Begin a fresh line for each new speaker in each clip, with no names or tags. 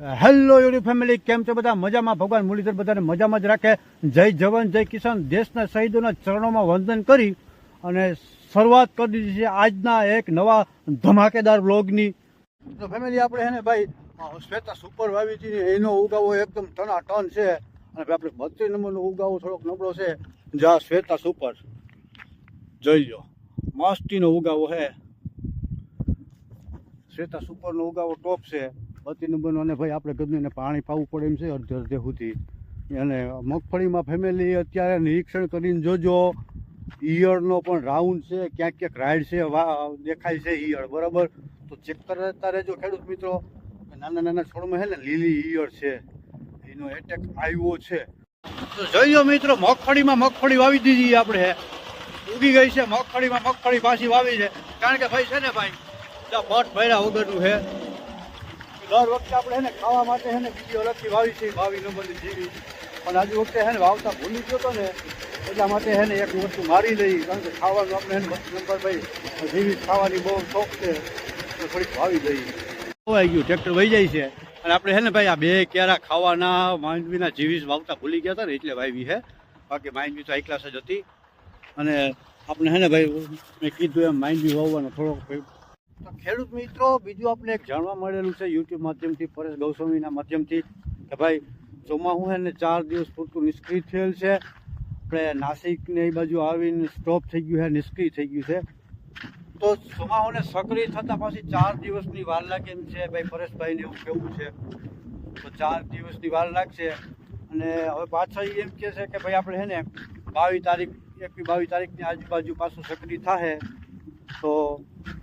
Hello UD family, કેમ છો બધા? મજામાં? ભગવાન મુરલીધર બધાને મજામાં જ રાખે. જય જવાન, જય કિસાન. દેશના શહીદોના ચરણોમાં વંદન કરી અને શરૂઆત કરી દીધી છે આજના એક નવા ધમાકેદાર બ્લોગની તો ફેમિલી આપણે હે ને ભાઈ શ્વેતા સુપર વાવી હતી એનો ઉગાવો એકદમ ટના ટન છે. અને ભાઈ, આપણે બત્રીસ નંબરનો ઉગાવો થોડોક નબળો છે. જા, શ્વેતા સુપર જોઈ લો મસ્તીનો ઉગાવો છે શ્વેતા સુપરનો ઉગાવો ટોપ છે. બત્રી નંબર અને ભાઈ આપણે ગમે પાણી પાવું પડે એમ છે, અડધે અડધે સુધી. અને મગફળીમાં ફેમિલી અત્યારે નિરીક્ષણ કરીને જોજો, ઈયળનો પણ રાઉન્ડ છે, ક્યાંક ક્યાંક રાઈડ છે દેખાય છે ઈયળ, બરાબર? તો ચેક કરતા રહેજો ખેડૂત મિત્રો. નાના નાના છોડમાં છે ને લીલી ઈયળ છે. એનો એટેક આવ્યો છે. તો જોઈજો મિત્રો, મગફળીમાં મગફળી વાવી દીધી આપણે. ઉગી ગઈ છે મગફળીમાં, મગફળી પાછી વાવી છે. કારણ કે ભાઈ છે ને ભાઈ ભટ ભર્યા વગરનું છે. દર વખતે આપણે હે ને ખાવા માટે હે ને બીજી અલગથી વાવી છે બાવી નંબરની જીવી પણ આજે વખતે હે ને વાવતા ભૂલી ગયો હતો ને, એટલા માટે હે ને એક વસ્તુ મારી લઈ, કારણ કે ખાવાનું આપણે હે ને બત્રીસ ભાઈ જીવી ખાવાની બહુ શોખ છે થોડીક વાવી દઈ આવી ગયું, ટ્રેક્ટર વહી જાય છે. અને આપણે હે ને ભાઈ આ બે ક્યારા ખાવાના, માંડવીના જીવીસ વાવતા ભૂલી ગયા હતા ને, એટલે વાવી છે બાકી માંડવી તો એકલાસ ક્લાસ જ હતી. અને આપણે હે ને ભાઈ, મેં કીધું એમ માંડવી વાવવાનો થોડોક ભાઈ તો ખેડૂત મિત્રો, બીજું આપણે એક જાણવા મળેલું છે યુટ્યુબ માધ્યમથી, પરેશ ગૌસ્વામીના માધ્યમથી કે ભાઈ ચોમાસું છે ને ચાર દિવસ પૂરતું નિષ્ક્રિય થયેલ છે. આપણે નાસિકને એ બાજુ આવીને સ્ટોપ થઈ ગયું છે નિષ્ક્રિય થઈ ગયું છે. તો ચોમાસુને સક્રિય થતાં પાછી ચાર દિવસની વાર લાગે એમ છે ભાઈ, પરેશભાઈને એવું કેવું છે. તો ચાર દિવસની વાર લાગશે. અને હવે પાછા એમ કહે છે કે ભાઈ, આપણે છે ને બાવીસ તારીખ એકવી બાવીસ તારીખની આજુબાજુ પાછું સક્રિય થાય તો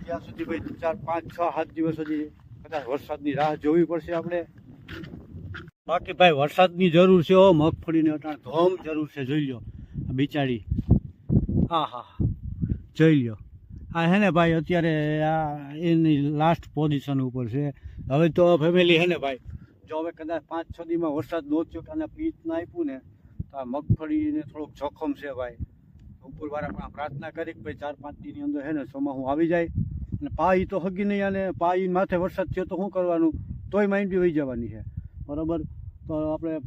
ત્યાં સુધી ભાઈ ચાર, પાંચ, છ, સાત દિવસ સુધી કદાચ વરસાદની રાહ જોવી પડશે આપણે. બાકી ભાઈ વરસાદની જરૂર છે હો, મગફળીને અટાણ ધોમ જરૂર છે, જોઈ લો બિચારી. હા હા જોઈ લો આ હે ને ભાઈ, અત્યારે આ એની લાસ્ટ પોઝિશન ઉપર છે. હવે તો ફેમિલી હે ને ભાઈ, જો હવે કદાચ પાંચ, છ દીમાં વરસાદ નો અને પીચ ના આપ્યું ને, તો આ મગફળીને થોડુંક જોખમ છે ભાઈ. ઉપરવાળા પણ પ્રાર્થના કરી કે ભાઈ ચાર, પાંચ દીની અંદર હે ને ચોમાસું આવી જાય. અને પાઈ તો હગી નહીં અને પાઈ માથે વરસાદ થયો તો શું કરવાનું? તોય માઇન્ડ વહી જવાની છે. બરાબર? તો આપણે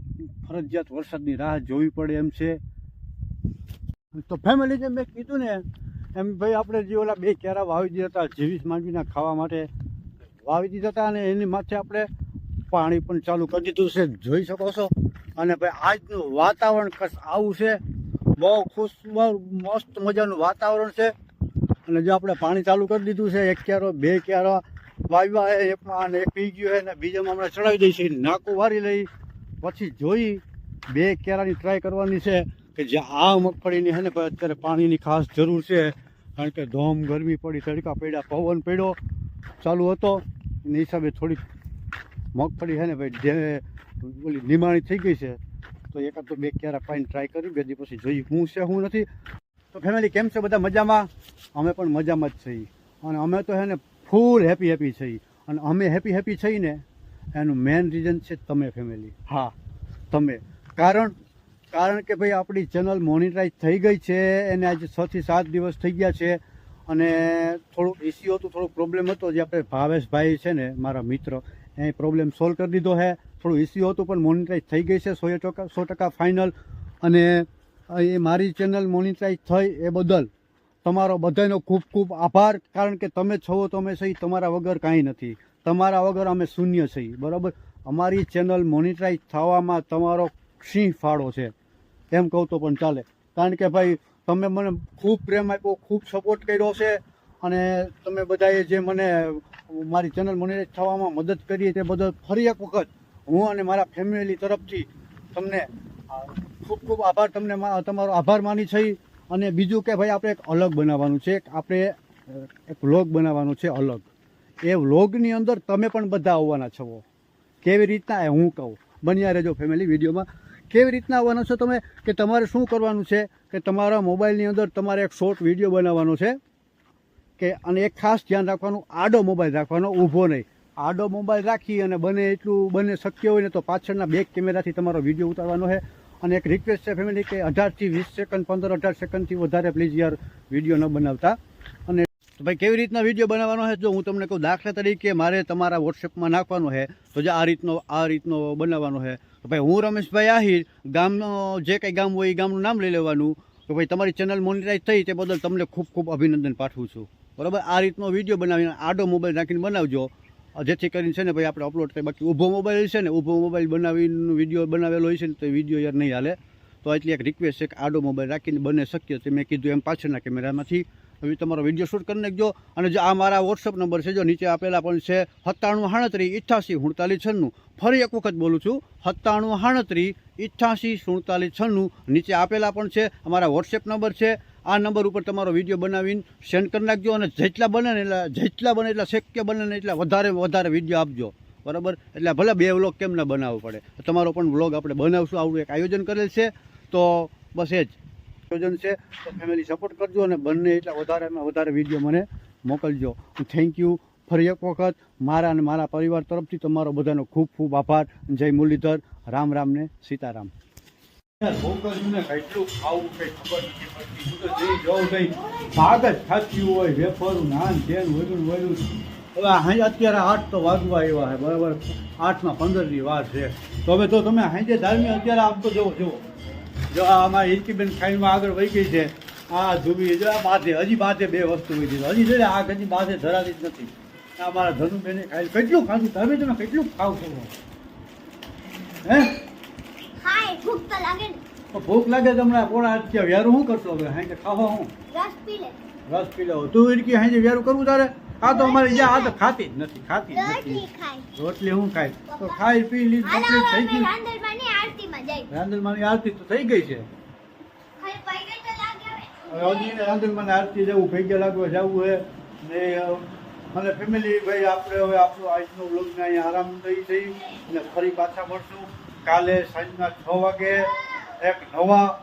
ફરજિયાત વરસાદની રાહ જોવી પડે એમ છે. તો ફેમિલી જે મેં કીધું ને, એમ ભાઈ આપણે જે ઓલા બે કેરા વાવી દીધા હતા જીવીસ માંડવીના ખાવા માટે, વાવી દીધા હતા અને એની માથે આપણે પાણી પણ ચાલુ કરી દીધું છે. જોઈ શકો છો? અને ભાઈ આજનું વાતાવરણ કશ આવું છે. બહુ ખુશ, બહુ મસ્ત મજાનું વાતાવરણ છે. અને જો આપણે પાણી ચાલુ કરી દીધું છે, એક ક્યારો બે ક્યારો વાવ્યા છે એકમાં અને એક પી ગયો છે ને બીજામાં હમણાં ચડાવી દઈશું નાકું વારી લઈ, પછી જોઈ, બે કેરાની ટ્રાય કરવાની છે, કે જે આ મગફળીની છે ને અત્યારે પાણીની ખાસ જરૂર છે, કારણ કે ધોમ ગરમી પડી, તડકા પડ્યા, પવન પડ્યો, ચાલુ હતો, એના હિસાબે થોડીક મગફળી છે ને, ભાઈ જે ઓલી નિમાણી થઈ ગઈ છે, તો એકાદ તો બે ક્યારા પાણી ટ્રાય કરી, બે દી પછી જોઈ, હું છે, હું નથી તો ફેમિલી કેમ છે બધા મજામાં? અમે પણ મજામાં જ છીએ. અને અમે તો છે ને ફૂલ હેપી હેપી છીએ. અને અમે હેપી હેપી છીએ ને, એનું મેન રીઝન છે તમે ફેમિલી હા, તમે. કારણ કારણ કે ભાઈ આપણી ચેનલ મોનિટાઈઝ થઈ ગઈ છે, એને આજે છ થી સાત દિવસ થઈ ગયા છે. અને થોડુંક ઇસ્યુ હતું થોડુંક પ્રોબ્લેમ હતો જે આપણે ભાવેશભાઈ છે ને, મારા મિત્ર, એ પ્રોબ્લેમ સોલ્વ કરી દીધો છે થોડું ઇસ્યુ હતું, પણ મોનિટાઈઝ થઈ ગઈ છે, સો ટકા સો ટકા ફાઇનલ અને એ મારી ચેનલ મોનિટાઈઝ થઈ એ બદલ તમારો બધાનો ખૂબ ખૂબ આભાર. કારણ કે તમે છો તો અમે સહી, તમારા વગર કાંઈ નથી. તમારા વગર અમે શૂન્ય છીએ બરાબર? અમારી ચેનલ મોનિટાઈઝ થવામાં તમારો સિંહ ફાળો છે. એમ કહું તો પણ ચાલે. કારણ કે ભાઈ, તમે મને ખૂબ પ્રેમ આપ્યો, ખૂબ સપોર્ટ કર્યો છે. અને તમે બધાએ જે મને મારી ચેનલ મોનિટાઈઝ થવામાં મદદ કરી તે બદલ ફરી એક વખત હું અને મારા ફેમિલી તરફથી તમને ખૂબ ખૂબ આભાર તમને તમારો આભાર માની છે. અને બીજું કે ભાઈ, આપણે એક અલગ બનાવવાનું છે. આપણે એક વ્લોગ બનાવવાનું છે અલગ. એ વ્લોગની અંદર તમે પણ બધા આવવાના છો. કેવી રીતના એ હું કહું. બન્યા રહેજો ફેમિલી વિડીયોમાં. કેવી રીતના આવવાનો છો તમે? કે તમારે શું કરવાનું છે? કે તમારા મોબાઈલની અંદર તમારે એક શોર્ટ વીડિયો બનાવવાનો છે. કે, અને એક ખાસ ધ્યાન રાખવાનું, આડો મોબાઈલ રાખવાનો, ઊભો નહીં. આડો મોબાઈલ રાખી અને બને એટલું બને શક્ય હોય ને તો પાછળના બેક કેમેરાથી તમારો વીડિયો ઉતારવાનો છે. અને એક રિક્વેસ્ટ છે ફેમિલી કે અઢારથી વીસ સેકન્ડ પંદર, અઢાર સેકન્ડથી વધારે પ્લીઝ યાર વીડિયો ન બનાવતા. અને ભાઈ કેવી રીતના વીડિયો બનાવવાનો છે? જો હું તમને કહું, દાખલા તરીકે મારે તમારા વોટ્સએપમાં નાખવાનો છે, તો જે આ રીતનો આ રીતનો બનાવવાનો છે. તો ભાઈ હું રમેશભાઈ આહિર, ગામનો, જે કંઈ ગામ હોય એ ગામનું નામ લઈ લેવાનું. તો ભાઈ તમારી ચેનલ મોનિટાઈઝ થઈ તે બદલ તમને ખૂબ ખૂબ અભિનંદન પાઠવું છું. બરાબર? આ રીતનો વીડિયો બનાવીને આડો મોબાઈલ નાખીને બનાવજો. જેથી કરીને છે ને ભાઈ આપણે અપલોડ થાય બાકી ઊભો મોબાઈલ છે ને, ઊભો મોબાઈલ બનાવીને વીડિયો બનાવેલો હોય છે ને, તો એ વીડિયો યાર નહીં હાલે. તો એટલી એક રિક્વેસ્ટ છે કે આડો મોબાઈલ રાખીને બને શક્ય તો મેં કીધું એમ પાછળના કેમેરામાંથી. હવે તમારો વીડિયો શૂટ કરી નાખજો. અને જો આ મારા વોટ્સઅપ નંબર છે જો નીચે આપેલા પણ છે સત્તાણું સાડત્રીસ ઇઠ્ઠાસી સુડતાલીસ છન્નું. ફરી એક વખત બોલું છું, સત્તાણું સાડત્રીસ ઇઠ્ઠાસી સુડતાલીસ છન્નું. નીચે આપેલા પણ છે, અમારા વોટ્સએપ નંબર છે. આ નંબર ઉપર તમારો વીડિયો બનાવીને સેન્ડ કરી નાખજો અને જેટલા બને ને એટલા જેટલા બને એટલા શક્ય બને ને એટલા વધારે વધારે વીડિયો આપજો. બરાબર? એટલે ભલે બે વ્લોગ કેમ ના બનાવવો પડે. તમારો પણ વ્લોગ આપણે બનાવશું. આવડું એક આયોજન કરેલ છે. તો બસ એ જ. આયોજન છે. તો ફેમિલી સપોર્ટ કરજો અને બંને એટલા વધારેમાં વધારે વીડિયો મને મોકલજો. થેન્ક યુ ફરી એક વખત મારા અને મારા પરિવાર તરફથી તમારો બધાનો ખૂબ ખૂબ આભાર. જય મુરલીધર. રામ રામ ને સીતારામ. કેટલું ખાવું ખબર નથી જાઉં નહીં ભાગ જ થતી હોય, વેફરું, નાન તેન વગેરે વગેરે. હવે હાઈ અત્યારે આઠ તો વાગવા આવ્યા છે, બરાબર? આઠમાં પંદરની વાત છે. તો હવે તો તમે હાંજે ધાર્મિક અત્યારે આમ તો જુઓ. જુઓ જો આ અમારી ખાઈમાં આગળ વહી ગઈ છે, આ ધુબી જો આ બાધે હજી બાધે બે વસ્તુ વહી ગઈ હજી જોઈએ આ હજી બાધે ધરાતી જ નથી. અમારા ધનુબેને ખાઈ કેટલું ખાધું? તમે તમે કેટલું ખાવ છો? હે?
લાગે
ભૂખ લાગે તમને પોણા અત્યારે વ્યારું શું કરશો હવે? હાંજે ખાવા હું?
રસ પી લે.
તું ઇરકી હાંજે વ્યારું કરવું તારે? આ તો અમારી જ્યાં આ તો ખાતી જ નથી ખાતી જ નથી. રોટલી હું ખાઈ તો ખાઈ પી લીધી કમ્પ્લીટ થઈ ગઈ?
રાંદલમાની
આરતી તો થઈ ગઈ છે.
હવે
હજી રાંદલમાની આરતી જવું ભેગ્યા લાગવા જવું છે ને મને અને ફેમિલી ભાઈ આપણે હવે આપણો આજનો વ્લોગને અહીંયા આરામ થઈ થઈ. અને ફરી પાછા મળશું. કાલે સાંજના છ વાગે. એક નવા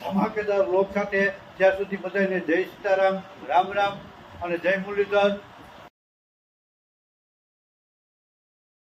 ધમાકેદાર લોક સાથે ત્યાં સુધી બધાને જય સીતારામ, રામ રામ અને જય મુરલીધર.